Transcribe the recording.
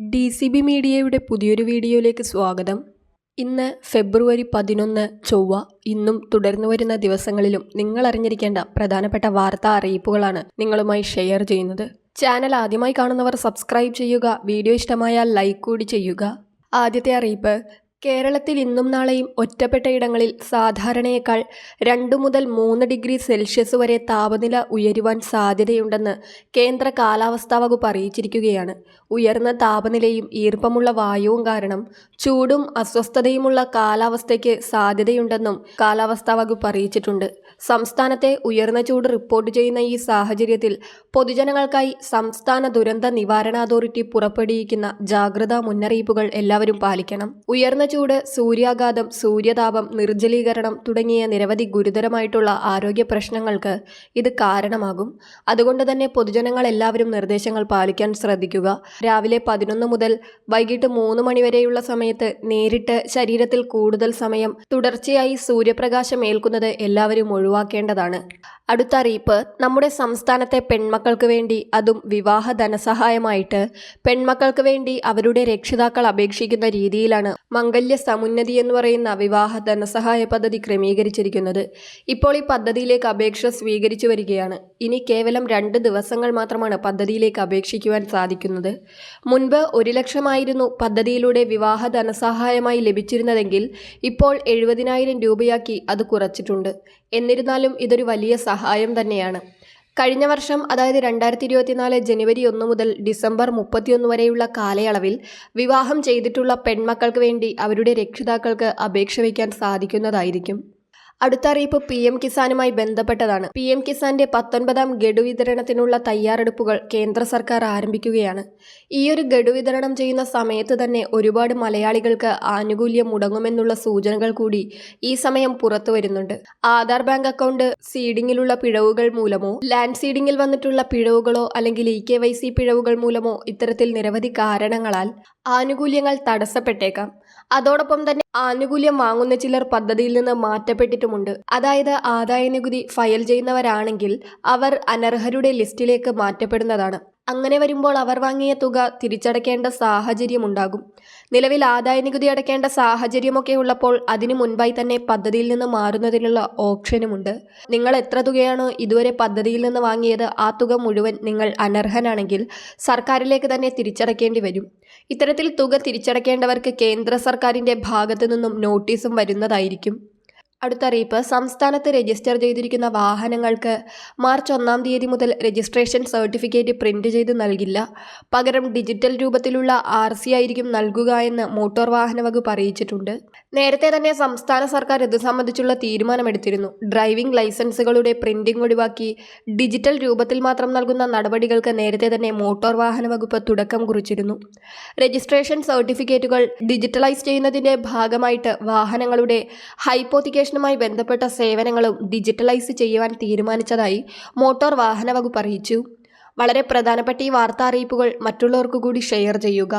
D C B മീഡിയയുടെ പുതിയൊരു വീഡിയോയിലേക്ക് സ്വാഗതം. ഇന്ന് ഫെബ്രുവരി പതിനൊന്ന് ചൊവ്വ. ഇന്നും തുടർന്നു വരുന്ന ദിവസങ്ങളിലും നിങ്ങൾ അറിഞ്ഞിരിക്കേണ്ട പ്രധാനപ്പെട്ട വാർത്താ അറിയിപ്പുകളാണ് നിങ്ങളുമായി ഷെയർ ചെയ്യുന്നത്. ചാനൽ ആദ്യമായി കാണുന്നവർ സബ്സ്ക്രൈബ് ചെയ്യുക വീഡിയോ ഇഷ്ടമായാൽ ലൈക്ക് കൂടി ചെയ്യുക. ആദ്യത്തെ അറിയിപ്പ് കേരളത്തിൽ ഇന്നും നാളെയും ഒറ്റപ്പെട്ട ഇടങ്ങളിൽ സാധാരണയേക്കാൾ രണ്ടു മുതൽ മൂന്ന് ഡിഗ്രി സെൽഷ്യസ് വരെ താപനില ഉയരുവാൻ സാധ്യതയുണ്ടെന്ന് കേന്ദ്ര കാലാവസ്ഥാ വകുപ്പ് അറിയിച്ചിരിക്കുകയാണ്. ഉയർന്ന താപനിലയും ഈർപ്പമുള്ള വായുവും കാരണം ചൂടും അസ്വസ്ഥതയുമുള്ള കാലാവസ്ഥയ്ക്ക് സാധ്യതയുണ്ടെന്നും കാലാവസ്ഥാ വകുപ്പ് അറിയിച്ചിട്ടുണ്ട്. സംസ്ഥാനത്തെ ഉയർന്ന ചൂട് റിപ്പോർട്ട് ചെയ്യുന്ന ഈ സാഹചര്യത്തിൽ പൊതുജനങ്ങൾക്കായി സംസ്ഥാന ദുരന്ത നിവാരണ അതോറിറ്റി പുറപ്പെടുവിക്കുന്ന ജാഗ്രതാ മുന്നറിയിപ്പുകൾ എല്ലാവരും പാലിക്കണം. ഉയർന്ന ചൂട് സൂര്യാഘാതം സൂര്യതാപം നിർജലീകരണം തുടങ്ങിയ നിരവധി ഗുരുതരമായിട്ടുള്ള ആരോഗ്യ പ്രശ്നങ്ങൾക്ക് ഇത് കാരണമാകും. അതുകൊണ്ട് തന്നെ പൊതുജനങ്ങൾ എല്ലാവരും നിർദ്ദേശങ്ങൾ പാലിക്കാൻ ശ്രദ്ധിക്കുക. രാവിലെ പതിനൊന്ന് മുതൽ വൈകിട്ട് മൂന്ന് മണിവരെയുള്ള സമയത്ത് നേരിട്ട് ശരീരത്തിൽ കൂടുതൽ സമയം തുടർച്ചയായി സൂര്യപ്രകാശം ഏൽക്കുന്നത് എല്ലാവരും ഒഴിവാക്കേണ്ടതാണ്. അടുത്ത അറിയിപ്പ് നമ്മുടെ സംസ്ഥാനത്തെ പെൺമക്കൾക്ക് വേണ്ടി അതും വിവാഹ ധനസഹായമായിട്ട് പെൺമക്കൾക്ക് വേണ്ടി അവരുടെ രക്ഷിതാക്കൾ അപേക്ഷിക്കുന്ന രീതിയിലാണ് മംഗല്യ സമുന്നതി എന്ന് പറയുന്ന വിവാഹ ധനസഹായ പദ്ധതി ക്രമീകരിച്ചിരിക്കുന്നത് ഇപ്പോൾ ഈ പദ്ധതിയിലേക്ക് അപേക്ഷ സ്വീകരിച്ചു വരികയാണ്. ഇനി കേവലം രണ്ട് ദിവസങ്ങൾ മാത്രമാണ് പദ്ധതിയിലേക്ക് അപേക്ഷിക്കുവാൻ സാധിക്കുന്നത്. മുൻപ് ഒരു ലക്ഷമായിരുന്നു പദ്ധതിയിലൂടെ വിവാഹ ധനസഹായമായി ലഭിച്ചിരുന്നതെങ്കിൽ ഇപ്പോൾ എഴുപതിനായിരം രൂപയാക്കി അത് കുറച്ചിട്ടുണ്ട്. എന്നിരുന്നാലും ഇതൊരു വലിയ സഹായം തന്നെയാണ്. കഴിഞ്ഞ വർഷം അതായത് രണ്ടായിരത്തി ഇരുപത്തിനാല് ജനുവരി ഒന്ന് മുതൽ ഡിസംബർ മുപ്പത്തിയൊന്ന് വരെയുള്ള കാലയളവിൽ വിവാഹം ചെയ്തിട്ടുള്ള പെൺമക്കൾക്ക് വേണ്ടി അവരുടെ രക്ഷിതാക്കൾക്ക് അപേക്ഷ വയ്ക്കാൻ സാധിക്കുന്നതായിരിക്കും. അടുത്ത അറിയിപ്പ് പി എം കിസാനുമായി ബന്ധപ്പെട്ടതാണ്. പി എം കിസാന്റെ പത്തൊൻപതാം ഗഡു വിതരണത്തിനുള്ള തയ്യാറെടുപ്പുകൾ കേന്ദ്ര സർക്കാർ ആരംഭിക്കുകയാണ്. ഈയൊരു ഗഡു വിതരണം ചെയ്യുന്ന സമയത്ത് തന്നെ ഒരുപാട് മലയാളികൾക്ക് ആനുകൂല്യം മുടങ്ങുമെന്നുള്ള സൂചനകൾ കൂടി ഈ സമയം പുറത്തു വരുന്നുണ്ട്. ആധാർ ബാങ്ക് അക്കൗണ്ട് സീഡിങ്ങിലുള്ള പിഴവുകൾ മൂലമോ ലാൻഡ് സീഡിങ്ങിൽ വന്നിട്ടുള്ള പിഴവുകളോ അല്ലെങ്കിൽ ഇ കെ വൈ സി പിഴവുകൾ മൂലമോ ഇത്തരത്തിൽ നിരവധി കാരണങ്ങളാൽ ആനുകൂല്യങ്ങൾ തടസ്സപ്പെട്ടേക്കാം. അതോടൊപ്പം തന്നെ ആനുകൂല്യം വാങ്ങുന്ന ചിലർ പദ്ധതിയിൽ നിന്ന് മാറ്റപ്പെട്ടിട്ടുമുണ്ട്. അതായത് ആദായ നികുതി ഫയൽ ചെയ്യുന്നവരാണെങ്കിൽ അവർ അനർഹരുടെ ലിസ്റ്റിലേക്ക് മാറ്റപ്പെടുന്നതാണ്. അങ്ങനെ വരുമ്പോൾ അവർ വാങ്ങിയ തുക തിരിച്ചടയ്ക്കേണ്ട സാഹചര്യമുണ്ടാകും. നിലവിൽ ആദായ നികുതി അടയ്ക്കേണ്ട സാഹചര്യമൊക്കെ ഉള്ളപ്പോൾ അതിനു മുൻപായി തന്നെ പദ്ധതിയിൽ നിന്ന് മാറുന്നതിനുള്ള ഓപ്ഷനുമുണ്ട്. നിങ്ങൾ എത്ര തുകയാണ് ഇതുവരെ പദ്ധതിയിൽ നിന്ന് വാങ്ങിയത്? ആ തുക മുഴുവൻ നിങ്ങൾ അനർഹനാണെങ്കിൽ സർക്കാരിലേക്ക് തന്നെ തിരിച്ചടയ്ക്കേണ്ടി വരും. ഇത്തരത്തിൽ തുക തിരിച്ചടയ്ക്കേണ്ടവർക്ക് കേന്ദ്ര സർക്കാരിന്റെ ഭാഗത്തു നിന്നും നോട്ടീസും വരുന്നതായിരിക്കും. അടുത്ത അറിയിപ്പ് സംസ്ഥാനത്ത് രജിസ്റ്റർ ചെയ്തിരിക്കുന്ന വാഹനങ്ങൾക്ക് മാർച്ച് ഒന്നാം തീയതി മുതൽ രജിസ്ട്രേഷൻ സർട്ടിഫിക്കറ്റ് പ്രിന്റ് ചെയ്ത് നൽകില്ല. പകരം ഡിജിറ്റൽ രൂപത്തിലുള്ള ആർ സി ആയിരിക്കും നൽകുക എന്ന് മോട്ടോർ വാഹന വകുപ്പ് അറിയിച്ചിട്ടുണ്ട്. നേരത്തെ തന്നെ സംസ്ഥാന സർക്കാർ ഇത് സംബന്ധിച്ചുള്ള തീരുമാനമെടുത്തിരുന്നു. ഡ്രൈവിംഗ് ലൈസൻസുകളുടെ പ്രിന്റിംഗ് ഒഴിവാക്കി ഡിജിറ്റൽ രൂപത്തിൽ മാത്രം നൽകുന്ന നടപടികൾക്ക് നേരത്തെ തന്നെ മോട്ടോർ വാഹന വകുപ്പ് തുടക്കം കുറിച്ചിരുന്നു. രജിസ്ട്രേഷൻ സർട്ടിഫിക്കറ്റുകൾ ഡിജിറ്റലൈസ് ചെയ്യുന്നതിന്റെ ഭാഗമായിട്ട് വാഹനങ്ങളുടെ ഹൈപ്പോത്തിക്കേഷൻ രജിസ്ട്രേഷനുമായി ബന്ധപ്പെട്ട സേവനങ്ങളും ഡിജിറ്റലൈസ് ചെയ്യുവാൻ തീരുമാനിച്ചതായി മോട്ടോർ വാഹന വകുപ്പ് അറിയിച്ചു. വളരെ പ്രധാനപ്പെട്ട ഈ വാർത്താ അറിയിപ്പുകൾ മറ്റുള്ളവർക്കു കൂടി ഷെയർ ചെയ്യുക.